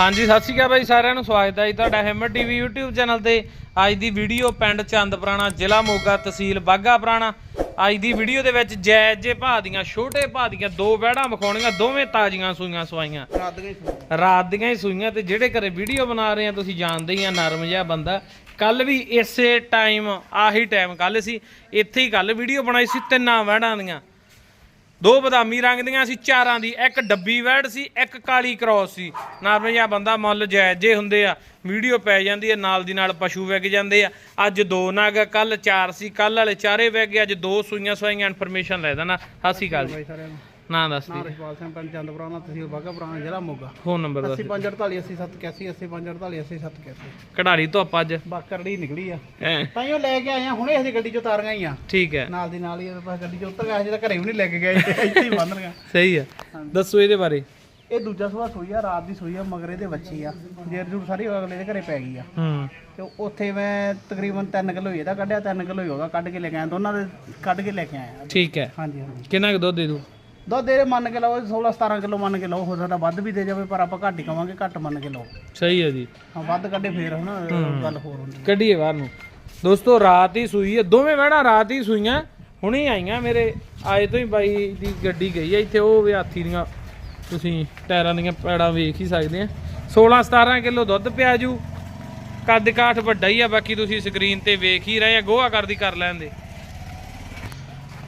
ਹਾਂਜੀ ਸਤਿ ਸ਼੍ਰੀ ਅਕਾਲ ਬਾਈ ਸਾਰਿਆਂ ਨੂੰ ਸਵਾਗਤ ਹੈ ਜੀ ਤੁਹਾਡਾ ਹਿੰਮਤ ਟੀਵੀ YouTube ਚੈਨਲ ਤੇ। ਅੱਜ ਦੀ ਵੀਡੀਓ ਪਿੰਡ ਚੰਦਪੁਰਾਣਾ ਜ਼ਿਲ੍ਹਾ ਮੋਗਾ ਤਹਿਸੀਲ ਬਾਗਾ ਪੁਰਾਣਾ ਅੱਜ ਦੀ ਵੀਡੀਓ ਦੇ ਵਿੱਚ ਜਾਇਜ਼ ਜੇ ਭਾਅ ਦੀਆਂ ਛੋਟੇ ਭਾਅ ਦੀਆਂ ਦੋ ਵਹਿੜਾਂ ਵਿਖਾਉਣੀਆਂ ਦੋਵੇਂ ਤਾਜ਼ੀਆਂ ਸੂਈਆਂ ਸਵਾਈਆਂ। ਰਾਤ ਦੀਆਂ ਹੀ ਸੂਈਆਂ। ਤੇ ਜਿਹੜੇ ਘਰੇ ਵੀਡੀਓ ਬਣਾ ਰਹੇ ਆ ਤੁਸੀਂ ਜਾਣਦੇ ਹੀ ਆ ਨਰਮ ਜਿਹਾ ਬੰਦਾ। ਕੱਲ ਵੀ ਇਸੇ ਟਾਈਮ ਆਹੀ ਟਾਈਮ ਕੱਲ ਸੀ ਇੱਥੇ ਹੀ ਕੱਲ ਵੀਡੀਓ ਬਣਾਈ ਸੀ ਤਿੰਨਾਂ ਵਹਿੜਾਂ ਦੀਆਂ। ਦੋ ਬਦਾਮੀ ਰੰਗ ਦੀਆਂ ਸੀ, ਚਾਰਾਂ ਦੀ, ਇੱਕ ਡੱਬੀ ਵੈੜ ਸੀ, ਇੱਕ ਕਾਲੀ ਕ੍ਰੋਸ ਸੀ। ਨਾਰਮਲ ਜਿਹਾ ਬੰਦਾ ਮੁੱਲ ਜਾਇਜ਼ ਜੇ ਹੁੰਦੇ ਆ। ਵੀਡੀਓ ਪੈ ਜਾਂਦੀ ਹੈ ਨਾਲ ਦੀ ਨਾਲ ਪਸ਼ੂ ਵਿਕ ਜਾਂਦੇ ਆ। ਅੱਜ ਦੋ ਨਗ, ਕੱਲ ਚਾਰ ਸੀ, ਕੱਲ ਵਾਲੇ ਚਾਰੇ ਵਿਕ ਗਏ, ਅੱਜ ਦੋ ਸੂਈਆਂ ਸਵਾਈਆਂ ਇਨਫੋਰਮੇਸ਼ਨ ਲੈ ਦੇਣਾ। ਸਤਿ ਸ਼੍ਰੀ ਅਕਾਲ ਜੀ। ਬਾਈ ਸਾਰਿਆਂ ਨੂੰ ਦੱਸ ਨਾ ਦੀ। ਰਸ਼ਪਾਲ ਸਿੰਘ ਪਿੰਡ ਚੰਦਪੁਰਾਣਾ ਤਹਿਸੀਲ ਬਾਗਾ ਪੁਰਾਣਾ ਜ਼ਿਲ੍ਹਾ ਮੋਗਾ। ਫੋਨ ਨੰਬਰ ਦੱਸ 8548 8781 8548 8781 ਕਢਾਰੀ ਤੋਂ ਆਪਾਂ ਅੱਜ। ਬਾਕਰੜੀ ਨਿਕਲੀ ਆ। ਹੈਂ, ਤਾਈਓ ਲੈ ਕੇ ਆਏ ਆ ਹੁਣੇ ਅਸੀਂ ਗੱਡੀ ਚੋਂ ਤਾਰੀਆਂ ਹੀ ਆ ਠੀਕ ਹੈ। ਨਾਲ ਦੀ ਨਾਲ ਹੀ ਬਸ ਗੱਡੀ ਚੋਂ ਉੱਤਰ ਗਿਆ ਅਸੀਂ ਤਾਂ ਘਰੇ ਵੀ ਨਹੀਂ ਲੈ ਕੇ ਗਏ ਇੱਥੇ ਹੀ ਬੰਨ ਲਗਾ ਸਹੀ ਹੈ ਦੱਸੋ ਇਹਦੇ ਬਾਰੇ। ਇਹ ਦੂਜਾ ਸੁਭਾ ਸੋਈ ਆ ਰਾਤ ਦੀ ਸੋਈ ਆ ਮਗਰ ਇਹਦੇ ਬੱਚੀ ਆ। ਜੇਰ ਜੂਰ ਸਾਰੀ ਅਗਲੇ ਦੇ ਘਰੇ ਪੈ ਗਈ ਆ। ਹੂੰ। ਤੇ ਉੱਥੇ ਮੈਂ ਤਕਰੀਬਨ 3 ਕਿਲੋ ਇਹਦਾ ਕੱਢਿਆ 3 ਕਿਲੋ ਹੀ ਉਹਦਾ ਕੱਢ ਕੇ ਲੈ ਕੇ ਆਇਆ ਦੋਨਾਂ ਦੇ ਕੱਢ ਕੇ ਲੈ ਕੇ ਆਇਆ। ਠੀਕ ਹੈ। ਹਾਂਜੀ ਹਾਂਜੀ। ਕਿੰਨਾ ਕੁ ਦੁੱਧ ਦੇ ਦੂ? ਦੁੱਧ ਇਹਦੇ ਮੰਨ ਕੇ ਲਓ 16 17 ਕਿਲੋ ਮੰਨ ਕੇ ਲਓ ਹੋ ਸਕਦਾ ਵੱਧ ਵੀ ਦੇ ਜਾਵੇ ਪਰ ਆਪਾਂ ਘੱਟ ਹੀ ਕਵਾਂਗੇ ਘੱਟ ਮੰਨ ਕੇ ਲਓ। ਸਹੀ ਹੈ ਜੀ। ਹਾਂ ਵੱਧ ਕੱਢੇ ਫੇਰ ਹਨਾ ਗੱਲ ਹੋਰ ਹੁੰਦੀ ਕੱਢੀਏ ਬਾਹਰ ਨੂੰ। ਦੋਸਤੋ ਰਾਤ ਹੀ ਸੂਈ ਹੈ। ਦੋਵੇਂ ਵਹਿਣਾ ਰਾਤ ਹੀ ਸੂਈਆਂ ਹੁਣੇ ਆਈਆਂ ਮੇਰੇ। ਆਏ ਤੋਂ ਹੀ ਬਾਈ ਦੀ ਗੱਡੀ ਗਈ ਹੈ ਇੱਥੇ ਉਹ ਵੀ ਹਾਥੀ ਦੀਆਂ ਤੁਸੀਂ ਟਾਇਰਾਂ ਦੀਆਂ ਪੈੜਾਂ ਵੇਖ ਹੀ ਸਕਦੇ ਆ। 16 17 ਕਿਲੋ ਦੁੱਧ ਪਿਆ ਜੂ। ਕੱਦ ਕਾਠ ਵੱਡਾ ਹੀ ਆ ਬਾਕੀ ਤੁਸੀਂ ਸਕਰੀਨ ਤੇ ਵੇਖ ਹੀ ਰਹੇ ਆ ਗੋਹਾ ਕਰਦੀ ਕਰ ਲੈਂਦੇ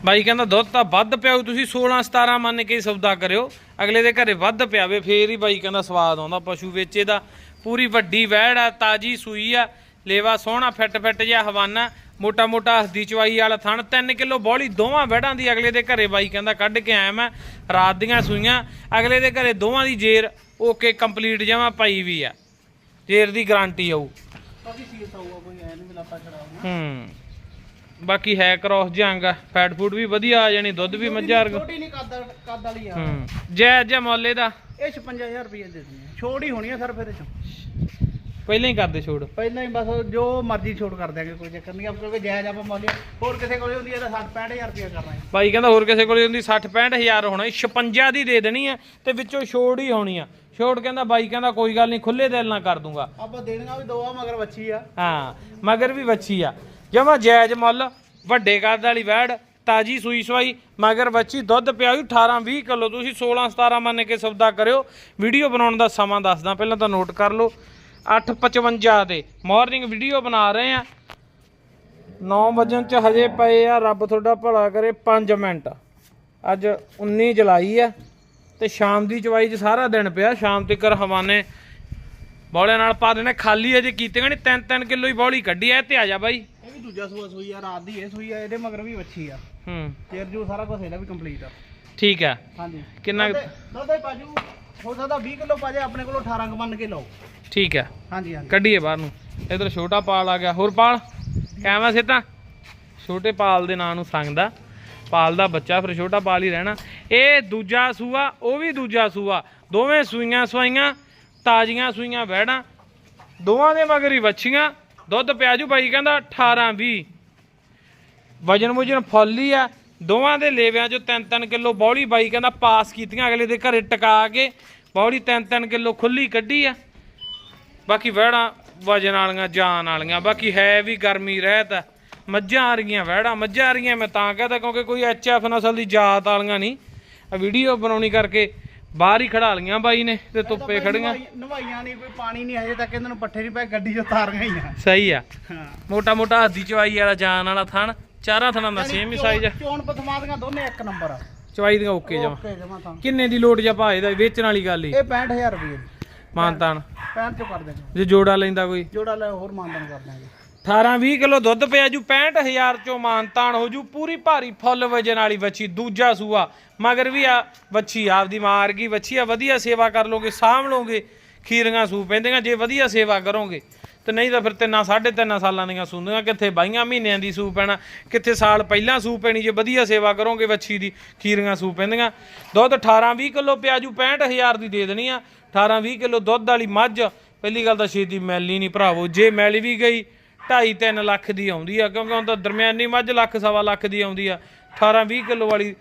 ਬਾਈ ਕਹਿੰਦਾ ਦੁੱਧ ਤਾਂ ਵੱਧ ਪਿਆਉ ਤੁਸੀਂ 16 17 ਮੰਨ ਕੇ ਸੌਦਾ ਕਰਿਓ। ਅਗਲੇ ਦੇ ਘਰੇ ਵੱਧ ਪਿਆਵੇ ਫੇਰ ਹੀ ਬਾਈ ਕਹਿੰਦਾ ਸਵਾਦ ਆਉਂਦਾ ਪਸ਼ੂ ਵੇਚੇ ਦਾ। ਪੂਰੀ ਵੱਡੀ ਵਹਿੜ ਆ ਤਾਜੀ ਸੂਈ ਆ ਲੇਵਾ ਸੋਹਣਾ ਫਿੱਟ ਫਿੱਟ ਜਿਹਾ ਹਵਾਨਾ ਮੋਟਾ ਮੋਟਾ ਹੱਦੀ ਚਵਾਈ ਵਾਲਾ ਥਣ 3 ਕਿਲੋ ਬੋਲੀ ਦੋਵਾਂ ਵਹਿੜਾਂ ਦੀ ਅਗਲੇ ਦੇ ਘਰੇ ਬਾਈ ਕਹਿੰਦਾ ਕੱਢ ਕੇ ਆਇਆ ਮੈਂ ਰਾਤ ਦੀਆਂ ਸੂਈਆਂ। ਅਗਲੇ ਦੇ ਘਰੇ ਦੋਵਾਂ ਦੀ ਜੇਰ ਓਕੇ ਕੰਪਲੀਟ ਜਮਾ ਪਾਈ ਵੀ ਆ। ਜੇਰ ਦੀ ਗਾਰੰਟੀ ਆਊ। ਕਾਫੀ ਸੀਸ ਆਊਗਾ ਕੋਈ ਐ ਨਹੀਂ ਮਿਲਾਪਾ ਚੜਾਉਣਾ ਹੂੰ। ਬਾਕੀ ਹੈ ਕ੍ਰੋਸ ਜੰਗ ਫੈਟ ਫੂਡ ਵੀ ਵਧੀਆ ਆ ਜਾਣੀ ਦੁੱਧ ਵੀ ਮੱਝਾਂ ਵਰਗਾ। ਛੋਟੀ ਨਹੀਂ ਕੱਦ ਕੱਦ ਵਾਲੀ ਆ। ਹੂੰ। ਜੈ ਜੈ ਮੌਲੇ ਦਾ ਇਹ 56000 ਰੁਪਏ ਦੇ ਦਿੰਦੇ ਹੀ ਹੋਣੀ ਆ ਸਰ ਫਿਰ ਇਹ ਚੋਂ। ਪਹਿਲਾਂ ਹੀ ਕਰਦੇ ਛੋੜ ਪਹਿਲਾਂ ਹੀ ਬਸ ਜੋ ਮਰਜ਼ੀ ਛੋੜ ਕਰ ਦਿਆਂਗੇ ਕੋਈ ਚੱਕਰ ਨਹੀਂ। ਆਪ ਕਿਉਂਕਿ ਜਾਇਜ਼ ਆਪਾਂ ਮੌਲੀ ਹੋਰ ਕਿਸੇ ਕੋਲੇ ਹੁੰਦੀ ਤਾਂ 60 65000 ਰੁਪਏ ਕਰਨਾ ਹੈ। ਭਾਈ ਕਹਿੰਦਾ ਹੋਰ ਕਿਸੇ ਕੋਲੇ ਹੁੰਦੀ 60 65000 ਹੋਣਾ 56 ਦੀ ਦੇ ਦੇਣੀ ਆ ਤੇ ਵਿੱਚੋਂ ਛੋੜ ਹੀ ਹੋਣੀ ਆ। ਛੋੜ ਕਹਿੰਦਾ ਬਾਈ ਕਹਿੰਦਾ ਕੋਈ ਗੱਲ ਨਹੀਂ ਖੁੱਲੇ ਦਿਲ ਨਾਲ ਕਰ ਦੂੰਗਾ। ਆਪਾਂ ਦੇਣੀਆਂ ਵੀ ਦੋ ਆ ਮਗਰ ਬੱਚੀ ਆ। ਹਾਂ ਮਗਰ ਵੀ ਵੱਛੀ ਆ। ਜਮਾ ਜਾਇਜ਼ ਮੁੱਲ ਵੱਡੇ ਕੱਦ ਵਾਲੀ ਵੈੜ ਤਾਜੀ ਸੂਈ ਸਵਾਈ ਮਗਰ ਵੱਛੀ ਦੁੱਧ ਪਿਆ ਵੀ 18 20 ਕਿਲੋ ਤੁਸੀਂ 16 17 ਮੰਨ ਕੇ ਸੌਦਾ ਕਰਿਓ। ਵੀਡੀਓ ਬਣਾਉਣ ਦਾ ਸਮਾਂ ਦੱਸਦਾ ਪਹਿਲਾਂ ਤਾਂ ਨੋਟ ਕਰ ਲਓ। 8:55 ਦੇ। ਮਾਰਨਿੰਗ ਵੀਡੀਓ ਬਣਾ ਰਹੇ ਆ 9 ਵਜਣ ਚ ਹਜੇ ਪਏ ਆ। ਰੱਬ ਤੁਹਾਡਾ ਭਲਾ ਕਰੇ। 5 ਮਿੰਟ। ਅੱਜ 19 ਜੁਲਾਈ ਆ ਤੇ ਸ਼ਾਮ ਦੀ ਚਵਾਈ ਚ ਸਾਰਾ ਦਿਨ ਪਿਆ। ਸ਼ਾਮ ਤੱਕ ਹਵਾਨੇ ਬੌਲੇ ਨਾਲ ਪਾ ਦੇਣੇ। ਖਾਲੀ ਅਜੇ ਕੀਤੇ ਨਹੀਂ। 3-3 ਕਿਲੋ ਹੀ ਬੌਲੀ ਕੱਢੀ ਐ ਤੇ ਆ ਜਾ ਬਾਈ। ਇਹ ਵੀ ਦੂਜਾ ਸੂਆ ਸੂਈ ਆ। ਰਾਤ ਦੀ ਇਹ ਸੂਈ ਆ। ਇਹਦੇ ਮਗਰ ਵੀ ਬੱਚੀ ਆ। ਹੂੰ। ਚੇਰ ਜੂ ਸਾਰਾ ਕੁਝ ਇਹਦਾ ਵੀ ਕੰਪਲੀਟ ਆ। ਠੀਕ ਆ। ਹਾਂਜੀ। ਕਿੰਨਾ ਦੁੱਧ- ਦੁੱਧ ਹੀ ਹੋ ਸਕਦਾ 20 ਕਿਲੋ ਪਾਜੇ ਆਪਣੇ ਕੋਲੋਂ 18 ਕੁ ਮੰਨ ਕੇ ਲਓ। ਠੀਕ ਆ ਹਾਂਜੀ ਹਾਂਜੀ। ਕੱਢੀਏ ਬਾਹਰ ਨੂੰ। ਇਧਰ ਛੋਟਾ ਪਾਲ ਆ ਗਿਆ। ਹੋਰ ਪਾਲ ਕਿਵੇਂ ਸਿੱਧਾ ਛੋਟੇ ਪਾਲ ਦੇ ਨਾਂ ਨੂੰ ਸੰਗਦਾ। ਪਾਲ ਦਾ ਬੱਚਾ ਫਿਰ ਛੋਟਾ ਪਾਲ ਹੀ ਰਹਿਣਾ। ਇਹ ਦੂਜਾ ਸੂਆ ਉਹ ਵੀ ਦੂਜਾ ਸੂਆ। ਦੋਵੇਂ ਸੂਈਆਂ ਸਵਾਈਆਂ ਤਾਜ਼ੀਆਂ ਸੂਈਆਂ ਵਹਿੜਾਂ। ਦੋਵਾਂ ਦੇ ਮਗਰ ਹੀ ਵੱਛੀਆਂ। ਦੁੱਧ ਪਿਆਜੂ ਬਾਈ ਕਹਿੰਦਾ 18 20 ਵਜਨ ਵਜਨ ਫੁੱਲ ਹੀ ਆ। ਦੋਵਾਂ ਦੇ ਲੇਵਿਆਂ ਚੋਂ 3-3 ਕਿਲੋ ਬੌਲੀ ਬਾਈ ਕਹਿੰਦਾ ਪਾਸ ਕੀਤੀਆਂ ਅਗਲੇ ਦੇ ਘਰੇ ਟਿਕਾ ਕੇ ਬੌਲੀ 3-3 ਕਿਲੋ ਖੁੱਲੀ ਕੱਢੀ ਆ। ਬਾਕੀ ਵਹਿੜਾਂ ਵਜਨ ਵਾਲੀਆਂ ਜਾਨ ਵਾਲੀਆਂ ਬਾਕੀ ਹੈ ਵੀ ਗਰਮੀ ਰਹਿਤ ਆ। ਮੱਝਾਂ ਆ ਰਹੀਆਂ ਵਹਿੜਾਂ ਮੱਝਾਂ ਆ ਰਹੀਆਂ ਮੈਂ ਤਾਂ ਕਹਦਾ ਕਿਉਂਕਿ ਕੋਈ ਐਚਐਫ ਨਸਲ ਦੀ ਜਾਤ ਵਾਲੀਆਂ ਨਹੀਂ। ਆ ਵੀਡੀਓ ਬਣਾਉਣੀ ਕਰਕੇ ਬਾਹਰ ਹੀ ਖੜਾ ਲੀਆਂ ਬਾਈ ਨੇ ਤੇ ਧੁੱਪੇ ਖੜੀਆਂ। ਨਵਾਈ- ਨਵਾਈਆਂ ਨਹੀਂ ਕੋਈ ਪਾਣੀ ਨਹੀਂ ਹਜੇ ਤੱਕ ਇਹਨਾਂ ਨੂੰ ਪੱਠੇ ਨਹੀਂ ਪਏ ਗੱਡੀ 'ਚੋਂ ਤਾਰੀਆਂ ਹੀ ਆ ਸਹੀ ਆ। ਮੋਟਾ ਮੋਟਾ ਹੱਦੀ ਚਵਾਈ ਵਾਲਾ ਜਾਨ ਵਾਲਾ ਥਣ। ਚਾਰਾਂ ਥਣਾਂ ਦਾ ਸੇਮ ਹੀ ਸਾਈਜ਼ ਆ। ਚੋਣ ਪਥਮਾਦੀਆਂ ਦੋਨੇ ਇੱਕ ਨੰਬਰ ਆ। ਚਵਾਈ ਦੀਆਂ ਓਕੇ ਜਮਾ ਓਕੇ ਜਮਾ। ਤਾਂ ਕਿੰਨੇ ਦੀ ਲੋਟ ਜਾਂ ਭਾਏ ਦਾ ਵੇਚਣ ਵਾਲੀ ਗੱਲ ਹੀ। ਇਹ 65000 ਰੁਪਏ ਦੀ। ਮਾਨਤਾਨ 65 ਚੋਂ ਕਰ ਦੇਗੇ ਜੇ ਜੋੜਾ ਲੈਂਦਾ ਕੋਈ? ਜੋੜਾ ਲੈ ਹੋਰ ਮਾਨਦਾਨ ਕਰ ਦਾਂਗੇ 18 20 ਕਿਲੋ ਦੁੱਧ ਪਿਆ ਜੂ 65000 ਚੋਂ ਮਾਨਤਾਨ ਹੋ ਜੂ। ਪੂਰੀ ਭਾਰੀ ਫੁੱਲ ਵਜਨ ਵਾਲੀ ਵੱਛੀ ਦੂਜਾ ਸੂਆ। ਮਗਰ ਵੀ ਆ ਵੱਛੀ ਆਪਦੀ ਮਾਰ ਗਈ ਵੱਛੀ ਆ ਵਧੀਆ ਸੇਵਾ ਕਰ ਲੋਗੇ ਸਾਂਭ ਲੋਗੇ। ਖੀਰੀਆਂ ਸੂ ਪੈਂਦੀਆਂ ਜੇ ਵਧੀਆ ਸੇਵਾ ਕਰੋਗੇ। ਤੇ ਨਹੀਂ ਤਾਂ ਫਿਰ ਤਿੰਨਾਂ, ਸਾਢੇ ਤਿੰਨਾਂ ਸਾਲਾਂ ਦੀਆਂ ਸੂੰਦੀਆਂ, ਕਿੱਥੇ ਬਾਈਆਂ ਮਹੀਨਿਆਂ ਦੀ ਸੂ ਪੈਣਾ, ਕਿੱਥੇ ਸਾਲ ਪਹਿਲਾਂ ਸੂ ਪੈਣੀ, ਜੇ ਵਧੀਆ ਸੇਵਾ ਕਰੋਗੇ ਵੱਛੀ ਦੀ, ਖੀਰੀਆਂ ਸੂ ਪੈਂਦੀਆਂ। ਦੁੱਧ 18 20 ਕਿਲੋ ਪਿਆਜੂ 65000 ਦੀ ਦੇ ਦੇਣੀ ਆ। 18 20 ਕਿਲੋ ਦੁੱਧ ਵਾਲੀ ਮੱਝ, ਪਹਿਲੀ ਗੱਲ ਤਾਂ ਛੇਤੀ ਮੈਲੀ ਨਹੀਂ ਭਰਾਵੋ, ਜੇ ਮੈਲੀ ਵੀ ਗਈ 2.5 3 ਲੱਖ ਦੀ ਆਉਂਦੀ ਆ, ਕਿਉਂਕਿ ਹੁਣ ਤਾਂ ਦਰਮਿਆਨੀ ਮੱਝ ਲੱਖ, ਸਵਾ ਲੱਖ ਦੀ ਆਉਂਦੀ ਆ। 18 20 ਕਿਲੋ ਵਾਲੀ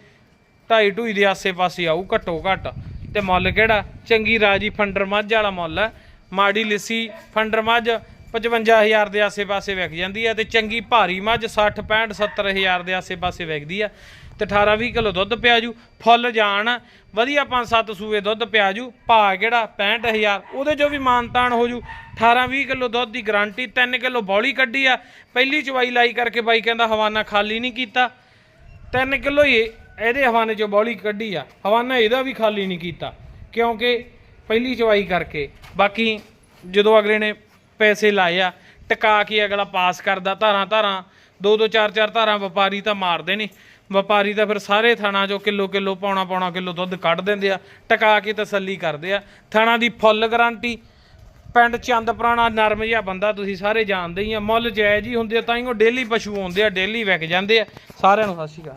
ਢਾਈ ਢੂਈ ਦੇ ਆਸੇ ਪਾਸੇ ਆਊ ਘੱਟੋ ਘੱਟ ਤੇ ਮੁੱਲ ਕਿਹੜਾ? ਚੰਗੀ ਰਾਜੀ ਫੰਡਰ ਮੱਝ ਵਾਲਾ ਮੁੱਲ ਹੈ ਮਾੜੀ ਲਿੱਸੀ ਫੰਡਰ ਮੱਝ 55000 ਦੇ ਆਸੇ-ਪਾਸੇ ਵਿਕ ਜਾਂਦੀ ਆ ਤੇ ਚੰਗੀ ਭਾਰੀ ਮੱਝ 60 65 70000 ਦੇ ਆਸੇ-ਪਾਸੇ ਵਿਕਦੀ ਆ ਤੇ 18 20 ਕਿਲੋ ਦੁੱਧ ਪਿਆ ਜੂ ਫੁੱਲ ਜਾਣ, ਵਧੀਆ 5-7 ਸੂਏ ਦੁੱਧ ਪਿਆ ਜੂ ਭਾ ਕਿਹੜਾ 65000 ਉਹਦੇ ਜੋ ਵੀ ਮਾਨਤਾਨ ਹੋ ਜੂ। 18 20 ਕਿਲੋ ਦੁੱਧ ਦੀ ਗਾਰੰਟੀ 3 ਕਿਲੋ ਬੌਲੀ ਕੱਢੀ ਆ। ਪਹਿਲੀ ਚਵਾਈ ਲਾਈ ਕਰਕੇ ਬਾਈ ਕਹਿੰਦਾ ਹਵਾਨਾ ਖਾਲੀ ਨਹੀਂ ਕੀਤਾ। 3 ਕਿਲੋ ਹੀ ਇਹਦੇ ਹਵਾਨੇ ਚੋਂ ਬੌਲੀ ਕੱਢੀ ਆ। ਹਵਾਨਾ ਇਹਦਾ ਵੀ ਖਾਲੀ ਨਹੀਂ ਕੀਤਾ। ਕਿਉਂਕਿ ਪਹਿਲੀ ਚਵਾਈ ਕਰਕੇ। ਬਾਕੀ ਜਦੋਂ ਅਗਲੇ ਨੇ ਪੈਸੇ ਲਾਏ ਆ, ਟਿਕਾ ਕੇ ਅਗਲਾ ਪਾਸ ਕਰਦਾ ਧਾਰਾਂ ਧਾਰਾਂ, ਦੋ ਦੋ, ਚਾਰ ਚਾਰ ਧਾਰਾਂ, ਵਪਾਰੀ ਤਾਂ ਮਾਰਦੇ ਨੇ। ਵਪਾਰੀ ਤਾਂ ਫਿਰ ਸਾਰੇ ਥਾਣਾ ਚੋਂ ਕਿਲੋ ਕਿਲੋ ਪਾਉਣਾ ਪਾਉਣਾ ਕਿਲੋ ਦੁੱਧ ਕੱਢ ਦਿੰਦੇ ਆ, ਟਿਕਾ ਕੇ ਤਸੱਲੀ ਕਰਦੇ ਆ। ਥਾਣਾ ਦੀ ਫੁੱਲ ਗਾਰੰਟੀ, ਪਿੰਡ ਚੰਦ ਪੁਰਾਣਾ ਨਰਮ ਜਿਹਾ ਬੰਦਾ, ਤੁਸੀਂ ਸਾਰੇ ਜਾਣਦੇ ਹੀ ਆ, ਮੁੱਲ ਜਾਇਜ਼ ਹੀ ਹੁੰਦੇ ਆ, ਤਾਂ ਹੀ ਉਹ ਡੇਲੀ ਪਸ਼ੂ ਆਉਂਦੇ ਆ, ਡੇਲੀ ਵਿਕ ਜਾਂਦੇ ਆ। ਸਾਰਿਆਂ ਨੂੰ ਸਤਿ ਸ਼੍ਰੀ ਅਕਾਲ।